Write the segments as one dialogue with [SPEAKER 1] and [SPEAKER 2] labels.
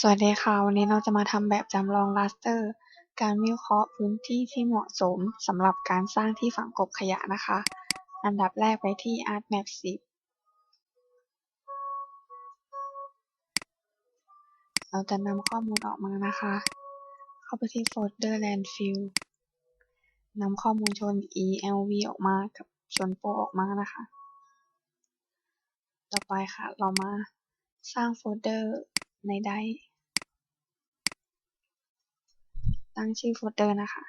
[SPEAKER 1] สวัสดีค่ะ วันนี้เราจะมาทำแบบจำลองราสเตอร์ การวิเคราะห์พื้นที่ที่เหมาะสมสำหรับการสร้างที่ฝังกบขยะนะคะ อันดับแรกไปที่ ArtMap 10 เราจะนำข้อมูลออกมานะคะ เข้าไปที่โฟลเดอร์ Landfill นำข้อมูลชน ELV ออกมากับชนโปรออกมานะคะ ต่อไปค่ะ เรามาสร้างโฟลเดอร์ในไดร์ ตั้งชื่อโฟลเดอร์นะคะ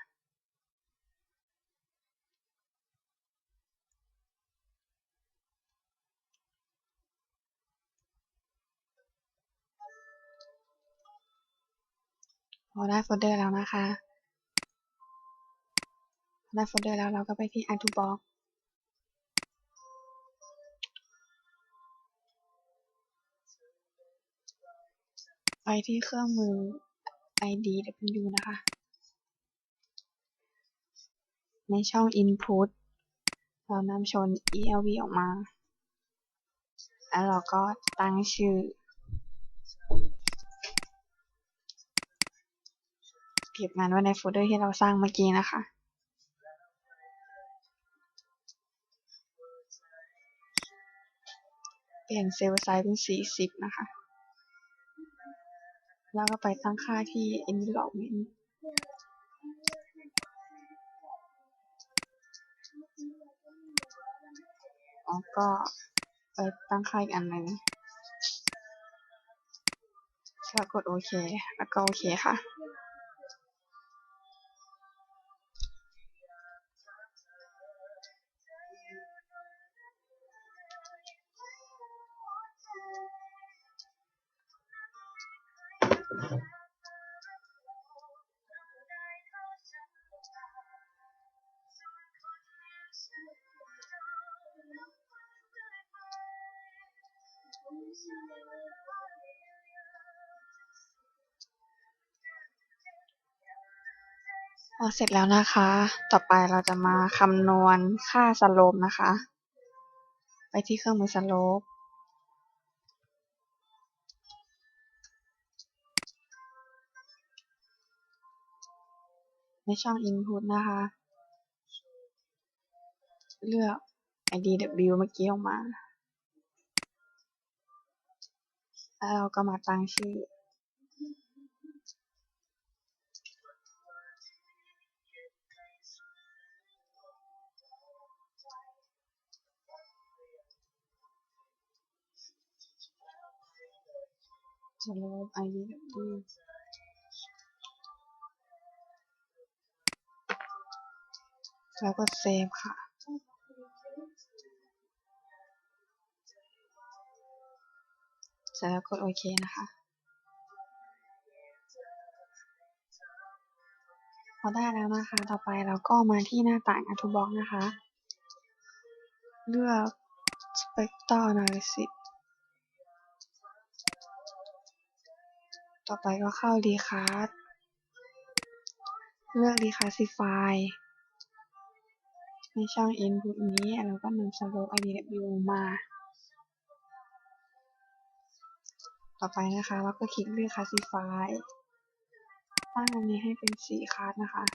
[SPEAKER 1] พอได้โฟลเดอร์แล้วนะคะ ได้โฟลเดอร์แล้วเราก็ไปที่ Add to Box ไปที่เครื่องมือ IDW นะคะ ในช่อง Input เรานำชน ELV ออกมา แล้วเราก็ตั้งชื่อ เก็บงานไว้ในโฟลเดอร์ที่เราสร้างเมื่อกี้นะคะเปลี่ยนเซลล์ไซส์เป็น 40 นะคะ แล้วก็ไปตั้งค่าที่ environment แล้วก็ไปตั้งค่าอีกอันหนึ่งแล้วกดโอเค แล้วก็โอเคค่ะ อเสร็จแล้วนะคะ ต่อไปเราจะมาคำนวณค่าสโลปนะคะ ไปที่เครื่องมือสโลปในช่อง Input นะคะ เลือก IDW เมื่อกี้ออกมา แล้วเราก็มาตั้งชื่อ slope IDW แล้วก็เซฟค่ะ เสร็จแล้วกดโอเคนะคะพอได้แล้วนะคะ ต่อไปเราก็มาที่หน้าต่าง Add to Box นะคะ เลือก Spectral Analysis ต่อไปก็เข้า Recast เลือก Reclassify ในช่อง Input นี้เราก็นำ Slope IDW มา ต่อไปนะคะเราก็คลิกเลือก Classify ตั้งอันนี้ให้เป็นสีคัสนะคะ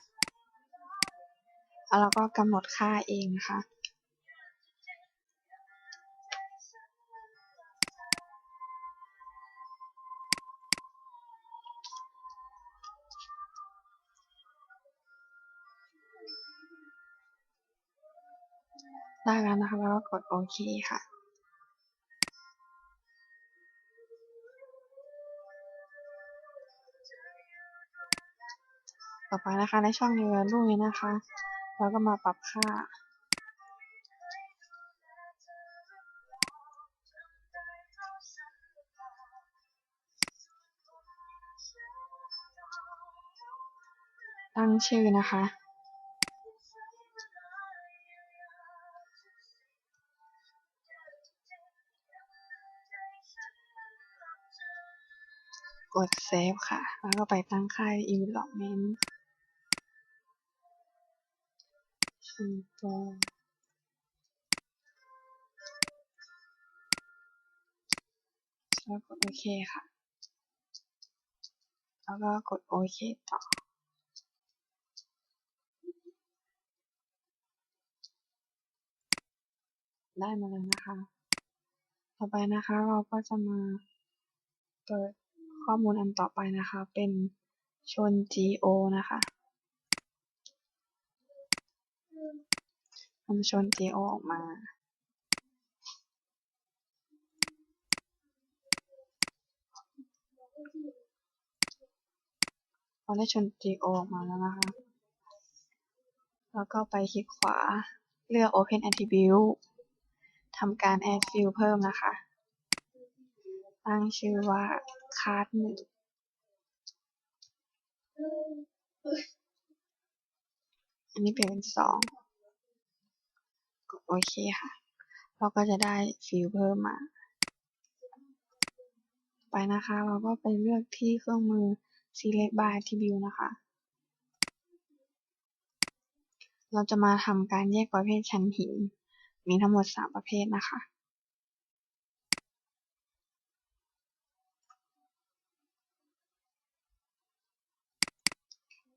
[SPEAKER 1] แล้วเราก็กำหนดค่าเองนะคะ แล้วนะคะ แล้วก็กดโอเคค่ะ ต่อไปนะคะในช่อง New Value นี้นะคะ เราก็มาปรับค่าตั้งชื่อนะคะ ดเซฟค่ะ แล้วก็ไปตั้งค่า environment ชุมโปรแล้วกดโอเคค่ะ แล้วก็กดโอเคต่อได้มาแล้วนะคะ ต่อไปนะคะเราก็จะมาเปิด ข้อมูลอันต่อไปนะคะ เป็นชน GO นะคะทำชน GO ออกมาพอได้ชน GO ออกมาแล้วนะคะ แล้วก็ไปคลิกขวา เลือก Open Attribute ทำการ Add Field เพิ่มนะคะ ตั้งชื่อว่า card หนึ่งอันนี้เปลี่ยนเป็นสองกดโอเคค่ะ เราก็จะได้ฟิลเพิ่มมา ไปนะคะ เราก็ไปเลือกที่เครื่องมือ select by attribute นะคะ เราจะมาทำการแยกประเภทชั้นหิน มีทั้งหมด 3 ประเภทนะคะ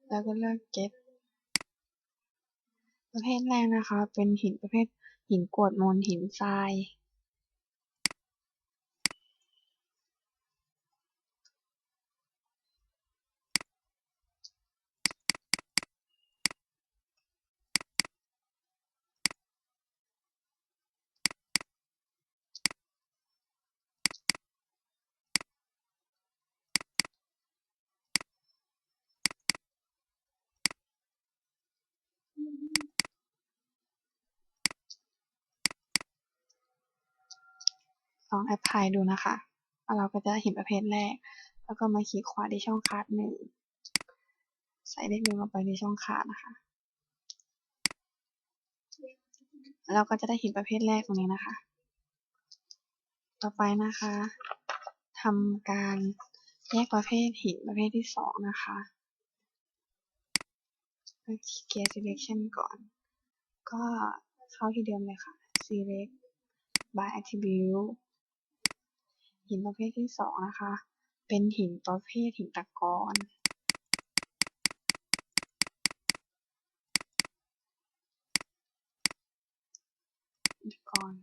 [SPEAKER 1] แล้วก็เลือก get ประเภทแรกนะคะ เป็นหินประเภทหินกรวดมนหินทราย องแอพพลายดูนะคะ เราก็จะเห็นประเภทแรก แล้วก็มาคลิกขวาที่ช่องคาร์ดหนึ่ง ใส่เลขหนึ่งลงไปในช่องคาร์ดนะคะ เราก็จะได้เหินประเภทแรกตรงนี้นะคะ ต่อไปนะคะทำการแยกประเภทหินประเภทที่สองนะคะเคลียร์ selection ก่อน ก็เข้าที่เดิมเลยค่ะ select by attribute หินประเภทที่สองนะคะ เป็นหินประเภทหินตะกอนตะกอน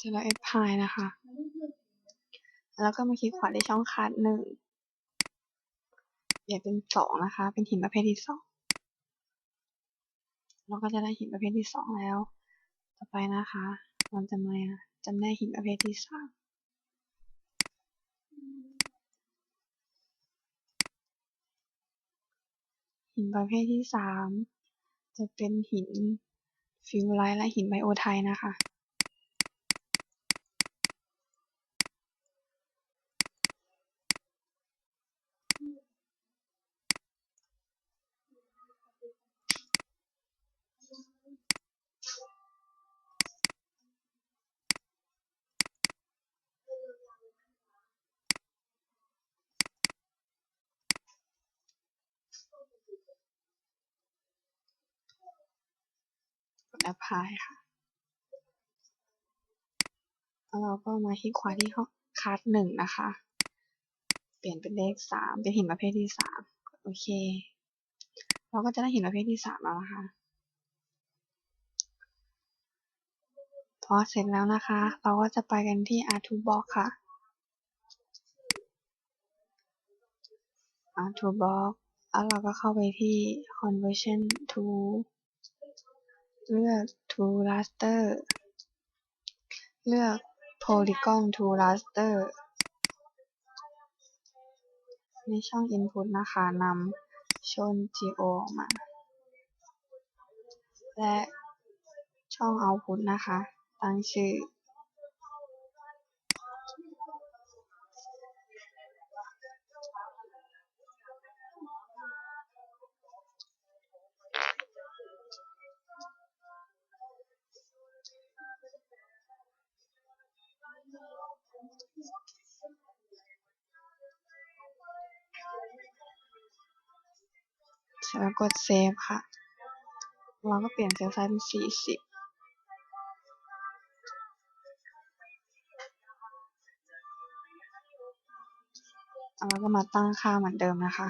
[SPEAKER 1] เสร็จแล้ว apply นะคะ แล้วก็มาคลิกขวาที่ช่องคาร์ดหนึ่งเปลี่ยนเป็นสองนะคะ เป็นหินประเภทที่สองเราก็จะได้หินประเภทที่สองแล้ว ต่อไปนะคะเราจะมาจำได้หินประเภทที่สามหินประเภทที่สามจะเป็นหินฟิวไลท์และหินไบโอไทนะคะ ด apply ค่ะ แล้วเราก็มาคลิกขวาที่คาร์ดหนึ่งนะคะ เปลี่ยนเป็นเลขสามเป็นหินประเภทที่สามโอเค เราก็จะได้หินประเภทที่สามแล้วนะคะพอเสร็จแล้วนะคะ เราก็จะไปกันที่ R2 Box ค่ะ R2 Box แล้วเราก็เข้าไปที่ Conversion to เลือก to raster เลือก polygon to raster ในช่อง input นะคะนำชน geo ออกมา และช่อง output นะคะ ตั้งชื่อ สร็จแล้วกดเซฟค่ะ เราก็เปลี่ยนเซลล์ไซส์เป็นสี่สิบแล้วก็มาตั้งค่าเหมือนเดิมนะคะ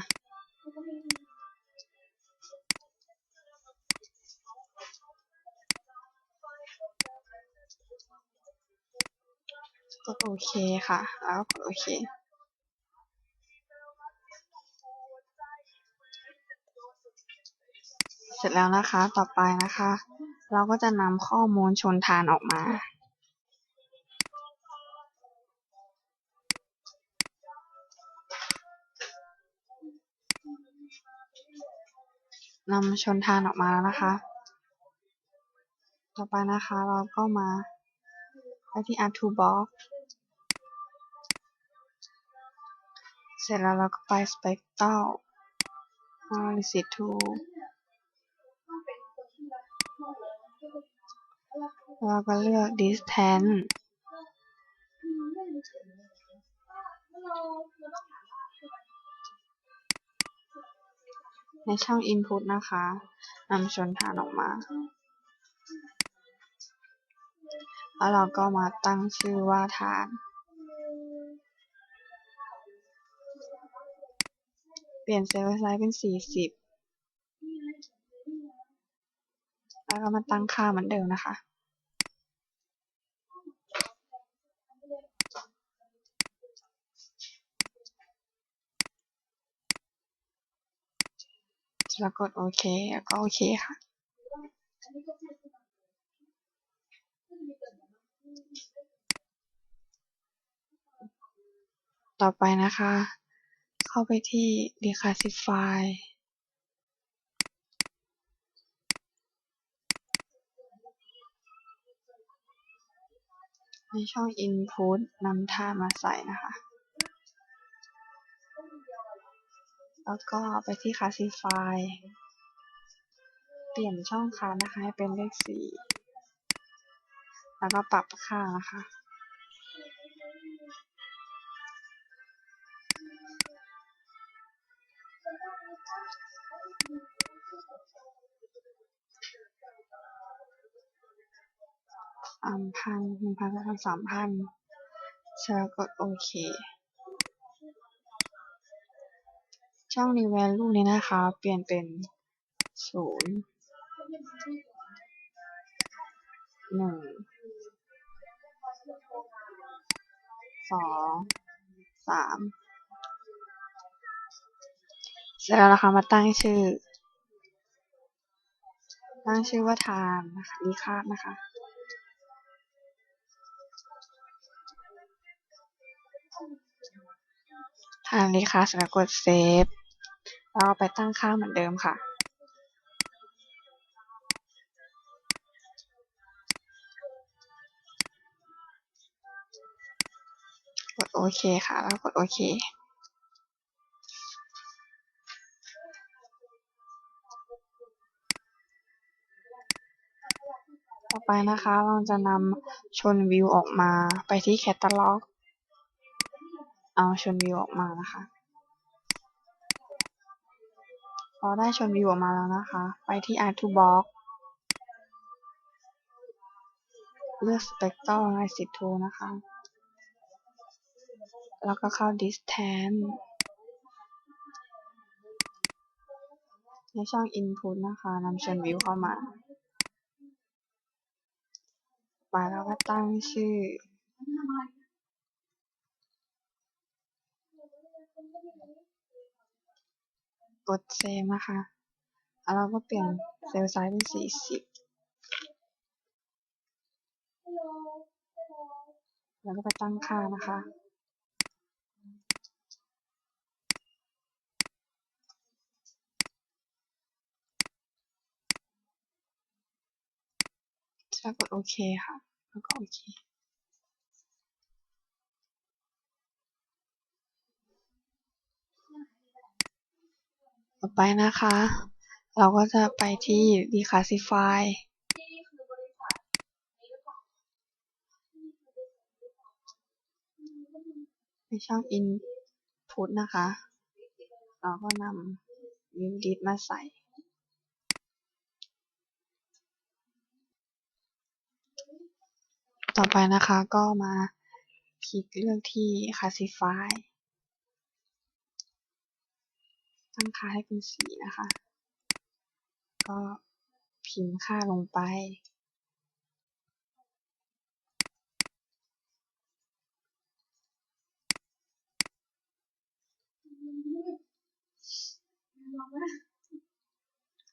[SPEAKER 1] กดโอเคค่ะ แล้วกดโอเค เสร็จแล้วนะคะ ต่อไปนะคะ เราก็จะนำข้อมูลชนทานออกมา นำชนทานออกมาแล้วนะคะ ต่อไปนะคะเราก็มาไปที่ R2 Box เสร็จแล้วเราก็ไป Spectral Analysis Tool แล้วก็เลือก Distance ในช่อง Input นะคะนำชนฐานออกมา แล้วเราก็มาตั้งชื่อว่าฐาน เปลี่ยนเซลล์ไซส์เป็น 40 แล้วก็มาตั้งค่าเหมือนเดิมนะคะ แล้วกดโอเค แล้วก็โอเคค่ะ ต่อไปนะคะ เข้าไปที่ Declassify ในช่อง Input นำฐามาใส่นะคะ แล้วก็ไปที่ Classify เปลี่ยนช่องค้านะคะให้เป็นเลข4แล้วก็ปรับค่านะคะสามพันหนึ่งพันสองพันสามพันเสร็จแล้วกดโอเค ช่อง new value นี้นะคะ เปลี่ยนเป็นศูนย์หนึ่งสองสามเสร็จแล้วนะคะมาตั้งชื่อ ตั้งชื่อว่าทานนะคะรีคาดนะคะทานรีคาสแล้วกดเซฟ แล้วไปตั้งค่าเหมือนเดิมค่ะ กดโอเคค่ะ แล้วกดโอเคต่อไปนะคะเราจะนำชนวิวออกมาไปที่แคตตาล็อก เอาชนวิวออกมานะคะ พอได้ชนวิวออกมาแล้วนะคะ ไปที่ R2 Box เลือก Spectral Analysis Tool นะคะ แล้วก็เข้า Distance ในช่อง Input นะคะนำชนวิวเข้ามาไปแล้วก็ตั้งชื่อ กดเซฟนะคะแล้วเราก็เปลี่ยนเซลล์ไซส์เป็น40แล้วก็ไปตั้งค่านะคะแล้วกดโอเคค่ะ แล้วก็โอเค ต่อไปนะคะ เราก็จะไปที่ Declassify ในช่อง Input นะคะ เราก็นำวิวดิสมาใส่ต่อไปนะคะก็มาคลิกเลือกที่ classify ตั้งค่าให้เป็นสีนะคะ ก็พิมพ์ค่าลงไป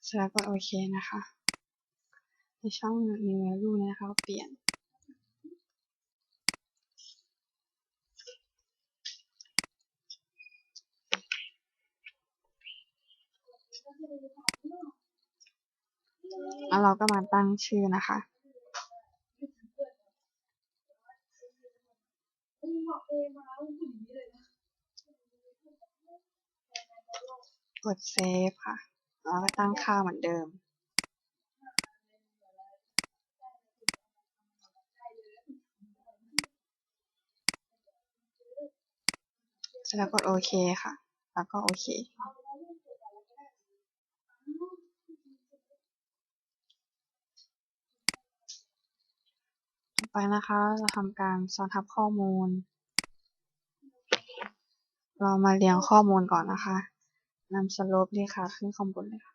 [SPEAKER 1] เสร็จแล้วกดโอเคนะคะ ในช่อง new value เนี่ยนะคะ เปลี่ยน แล้วเราก็มาตั้งชื่อนะคะ กดเซฟค่ะ แล้วก็ตั้งค่าเหมือนเดิม เสร็จแล้วกดโอเคค่ะ แล้วก็โอเค อไปนะคะ เราทำการซ้อนทับข้อมูล เรามาเรียงข้อมูลก่อนนะคะนำสโลปเลขาขึ้นข้างบนเลยค่ะ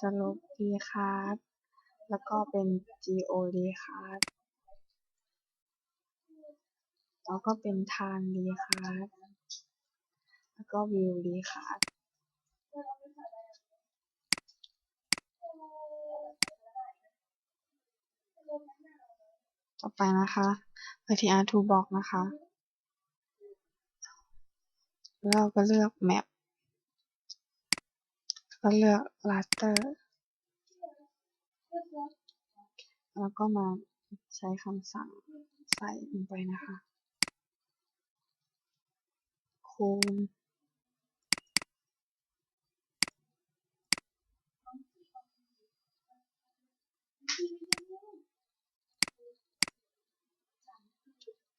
[SPEAKER 1] สโลปเลขาแล้วก็เป็น geo เลขาแล้วก็เป็นทานเลขาแล้วก็วิวเลข ต่อไปนะคะไปที่ R2 Box นะคะ แล้วเราก็เลือก Map ก็เลือก Raster แล้วก็มาใช้คำสั่งใส่ลงไปนะคะ คูณ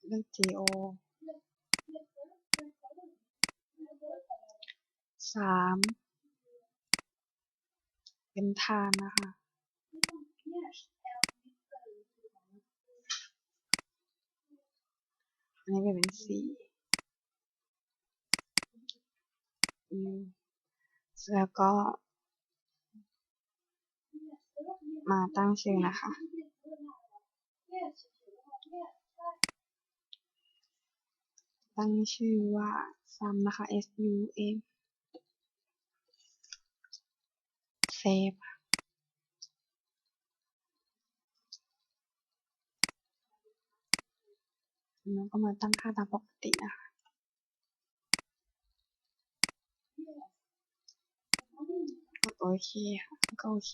[SPEAKER 1] เลือก geo สามเป็นทานนะคะอันนี้เป็นสี่อืมแล้วก็ มาตั้งชื่อนะคะ ตั้งชื่อว่า sum นะคะ s u m เซฟแล้วก็มาตั้งค่าตามปกตินะคะ กดโอเคค่ะก็โอเค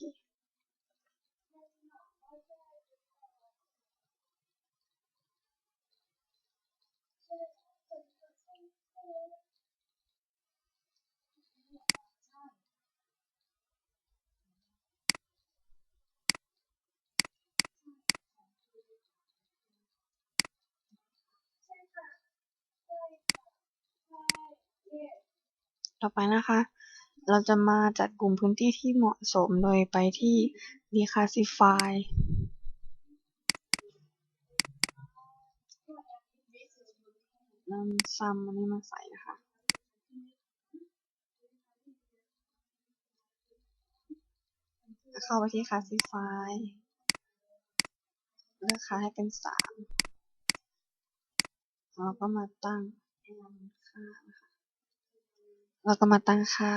[SPEAKER 1] ต่อไปนะคะ เราจะมาจัดกลุ่มพื้นที่ที่เหมาะสมโดยไปที่ declassify นำ sum อันนี้มาใส่นะคะเข้าไปที่ classify เลือกค่าให้เป็นสามแล้วก็มาตั้งค่านะคะ แล้วก็มาตั้งค่า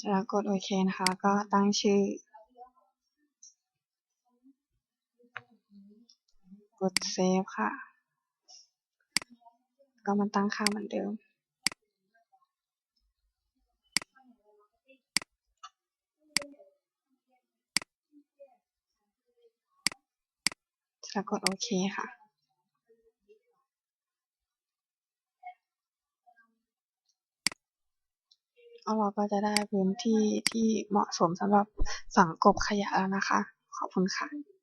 [SPEAKER 1] จะกดโอเคนะคะ ก็ตั้งชื่อ กดเซฟค่ะ ก็มันตั้งค่าเหมือนเดิมจะกดโอเคค่ะ แล้วเราก็จะได้พื้นที่ที่เหมาะสมสำหรับฝังกลบขยะแล้วนะคะ ขอบคุณค่ะ